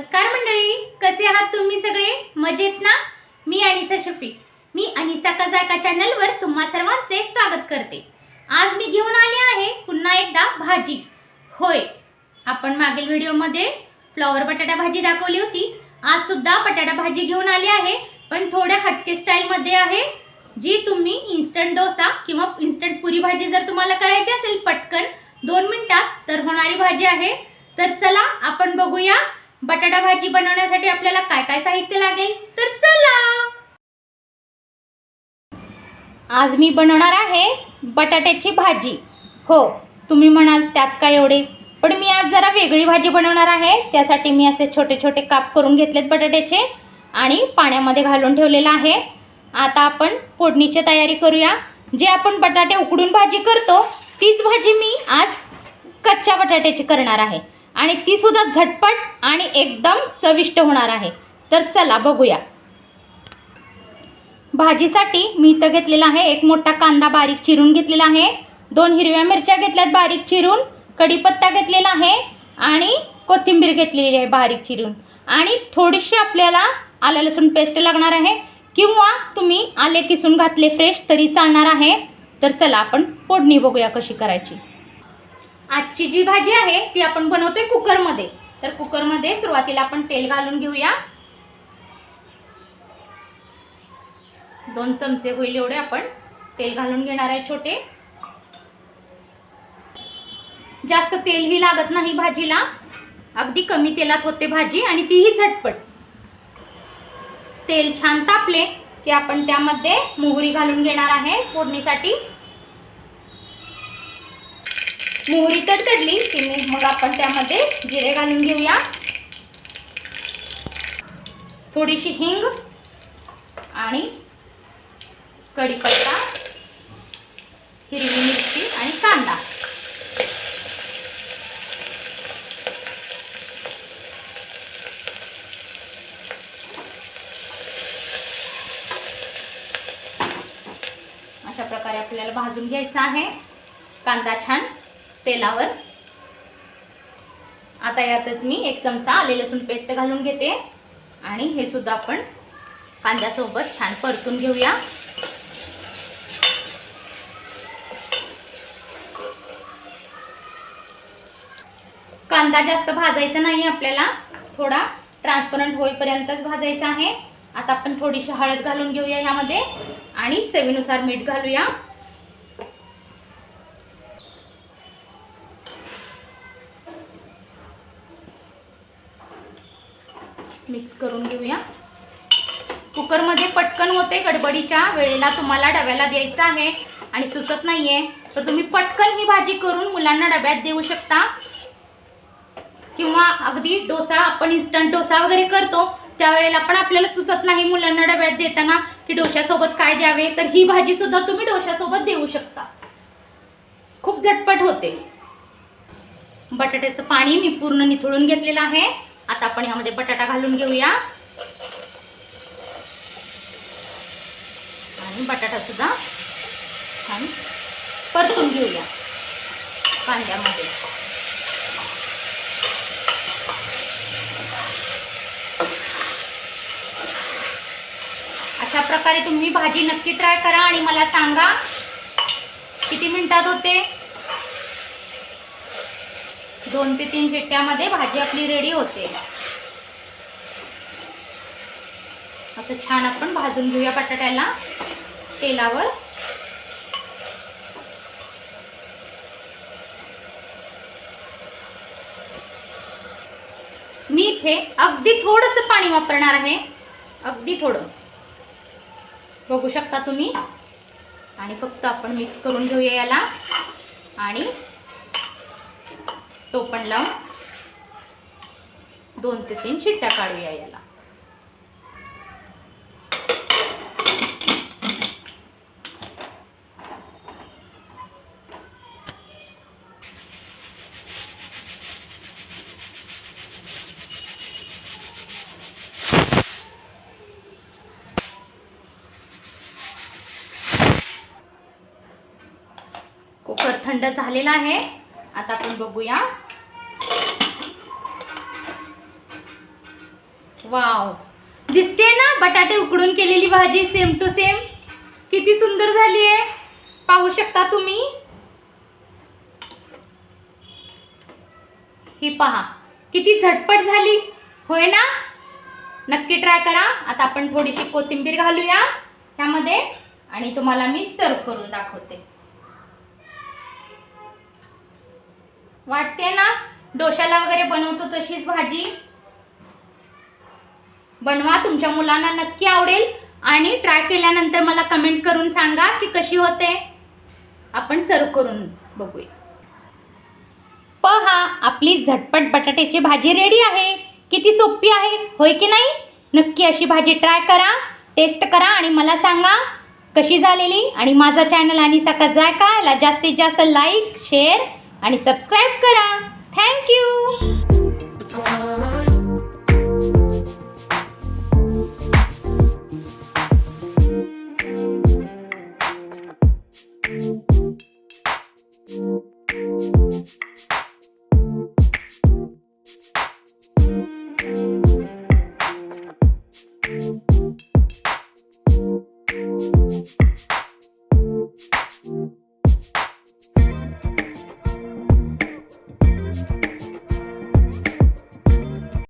नमस्कार मंडळी कसे आहात तुम्ही सगळे? मजेत ना? मी अनिसा शफी. मी अनिसा कजाका चॅनलवर तुम्हा सर्वांचे स्वागत करते. आज मी घेऊन आले आहे पुन्हा एकदा भाजी. होय आपण मागील व्हिडिओमध्ये फ्लॉवर बटाटा भाजी दाखवली होती. आज सुद्धा बटाटा भाजी घेऊन आले आहे पण थोड्या हटके स्टाईलमध्ये आहे जी तुम्ही इन्स्टंट डोसा किंवा इन्स्टंट पुरी भाजी जर तुम्हाला करायची असेल पटकन दोन मिनटात तर होणारी भाजी आहे. तर चला आपण बघूया. बटाटा भाजी बनवण्यासाठी आपल्याला काय काय साहित्य लागेल? तर चला! आज मी बनवणार आहे बटाट्याची भाजी. हो तुम्ही म्हणाल त्यात काय एवढे? पण मी आज जरा वेगळी भाजी बनवणार आहे. त्यासाठी मी असे छोटे छोटे काप करून घेतलेत बटाट्याचे आणि पाण्यामध्ये घालून ठेवलेलं आहे. आता आपण फोडणीची तयारी करूया. जे आपण बटाटे उकडून भाजी करतो तीच भाजी मी आज कच्च्या बटाट्याची करणार आहे. आणि ती सुद्धा झटपट आणि एकदम चविष्ट होणार आहे. तर चला बघूया. भाजीसाठी मी इथं घेतलेला आहे. एक मोठा कांदा बारीक चिरून घेतलेला आहे. दोन हिरव्या मिरच्या घेतल्यात बारीक चिरून. कढीपत्ता घेतलेला आहे. आणि कोथिंबीर घेतलेली आहे बारीक चिरून. आणि थोडीशी आपल्याला आलं लसूण पेस्ट लागणार आहे. किंवा तुम्ही आले किसून घातले फ्रेश तरी चालणार आहे. तर चला आपण फोडणी बघूया कशी करायची. आजची जी भाजी आहे ती आपण बनवतोय कुकरमध्ये. तर कुकरमध्ये सुरुवातीला आपण तेल घालून घेऊया. दोन चमचे होईल एवढे आपण. तेल घालून घेणार आहे छोटे. जास्त तेलही लागत नाही भाजीला. अगदी कमी तेलात होते भाजी आणि तीही झटपट. तेल छान तापले की आपण त्यामध्ये मोहरी घालून घेणार आहे फोडणीसाठी. मोहरी तडतडली. की मग आपण त्यामध्ये जिरे घालून घेऊया. थोडीशी हिंग आणि कढीपत्ता हिरवी मिरची आणि कांदा. अशा प्रकारे आपल्याला भाजून घ्यायचा आहे. कांदा छान तेलावर. आता यातच मी एक चमचा आले लसूण पेस्ट घालून घेते. आणि हे सुद्धा आपण कांद्यासोबत छान परतून घेऊया. कांदा जास्त भाजायचा नाही आपल्याला. थोडा ट्रान्सपरंट होईपर्यंतच भाजायचा आहे. आता आपण थोडीशी हळद घालून घेऊया ह्यामध्ये. आणि चवीनुसार मीठ घालूया. मिक्स करून घेऊया. कुकरमध्ये पटकन होते गडबडीच्या वेळेला तुम्हाला डब्याला द्यायचं आहे आणि सुचत नाही आहे तर तुम्ही पटकन ही भाजी करून मुलांना डब्यात देऊ शकता. किंवा अगदी डोसा आपण इन्स्टंट डोसा वगैरे करतो त्यावेळेला पण आपल्याला सुचत नाही मुलांना डब्यात देताना की डोशासोबत काय द्यावे. तर ही भाजी सुद्धा तुम्ही डोशासोबत देऊ शकता. खूप झटपट होते. बटाट्याचं पाणी मी पूर्ण निथळून घेतलेलं आहे. आता आपण ह्यामध्ये बटाटा घालून घेऊया. आणि बटाटा सुद्धा छान परतून घेऊया कांद्यामध्ये. अशा प्रकारे तुम्ही भाजी नक्की ट्राय करा आणि मला सांगा किती मिनिटात होते? दोन ते तीन शिट्ट्यामध्ये भाजी आपली रेडी होते. असं छान आपण भाजून घेऊया बटाट्याला तेलावर. मी इथे अगदी थोडंसं पाणी वापरणार आहे. अगदी थोडं. बघू शकता तुम्ही. आणि फक्त आपण मिक्स करून घेऊया याला. आणि टोपण लावून दोन ते तीन शिट्ट्या काढूया याला. कुकर थंड झालेला आहे. आता आपण बघूया. वाव. दिसते ना बटाटे उकडून केलेली भाजी सेम टू सेम किती सुंदर झाली आहे. पाहू शकता तुम्ही? ही पहा. किती झटपट झाली. होय ना? नक्की ट्राय करा. आता आपण थोडीशी कोथिंबीर घालूया त्यामध्ये आणि तुम्हाला मी सर्व करून दाखवते. वाटते ना? डोशाला वगैरे बनवतो तशीच भाजी. बनवा तुमच्या मुलांना नक्की आवडेल. आणि ट्राय केल्यानंतर मला कमेंट करून सांगा की कशी होते. आपण सर्व करून बघूया. पहा आपली झटपट बटाट्याची भाजी रेडी आहे. किती सोपी आहे होय की नाही? नक्की अशी भाजी ट्राय करा टेस्ट करा आणि मला सांगा कशी झालेली. आणि माझा चॅनल आणि सकाळ जायका याला जास्तीत जास्त लाईक शेअर आणि सबस्क्राईब करा. Thank you